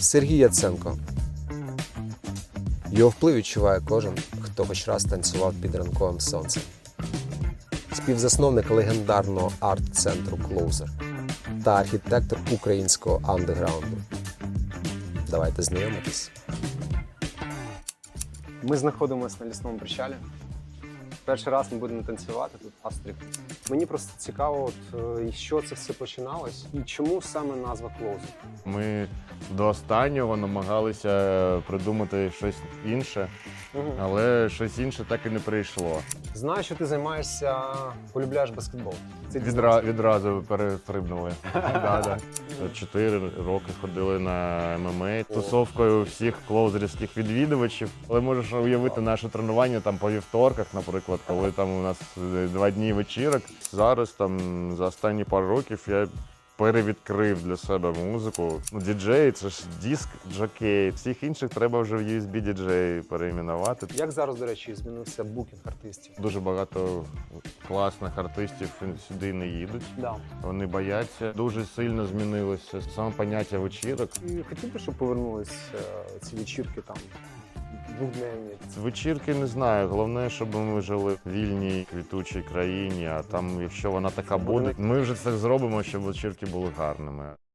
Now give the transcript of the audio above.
Сергій Яценко. Його вплив відчуває кожен, хто хоч раз танцював під ранковим сонцем. Співзасновник легендарного арт-центру Клоузер та архітектор українського андеграунду. Давайте знайомитись. Ми знаходимося на лісному причалі. Перший раз ми будемо танцювати тут Астрік. Мені просто цікаво, от, е, що це все починалось і чому саме назва Клоузер. Ми до останнього намагалися придумати щось інше, але щось інше так і не прийшло. Знаю, що ти займаєшся, полюбляєш баскетбол. Це Відра, відразу перестрибнули. Чотири роки ходили на ММА тусовкою всіх клоузерівських відвідувачів. Але можеш уявити наше тренування там по вівторках, наприклад, коли там у нас е, два дні вечірок. Зараз там за останні пару років я. Перевідкрив для себе музику. Ну, діджей це ж диск джокей. Всіх інших треба вже в USB діджей переіменувати. Як зараз, до речі, змінився букінг артистів? Дуже багато класних артистів сюди не їдуть. Да. Вони бояться. Дуже сильно змінилося саме поняття вечірок. І хотів би, щоб повернулись е, ці вечірки там двохдневні. Вечірки не знаю. Головне, щоб ми жили в вільній квітучій країні. А там, якщо вона така буде, ми вже це зробимо, щоб вечірки були гарними.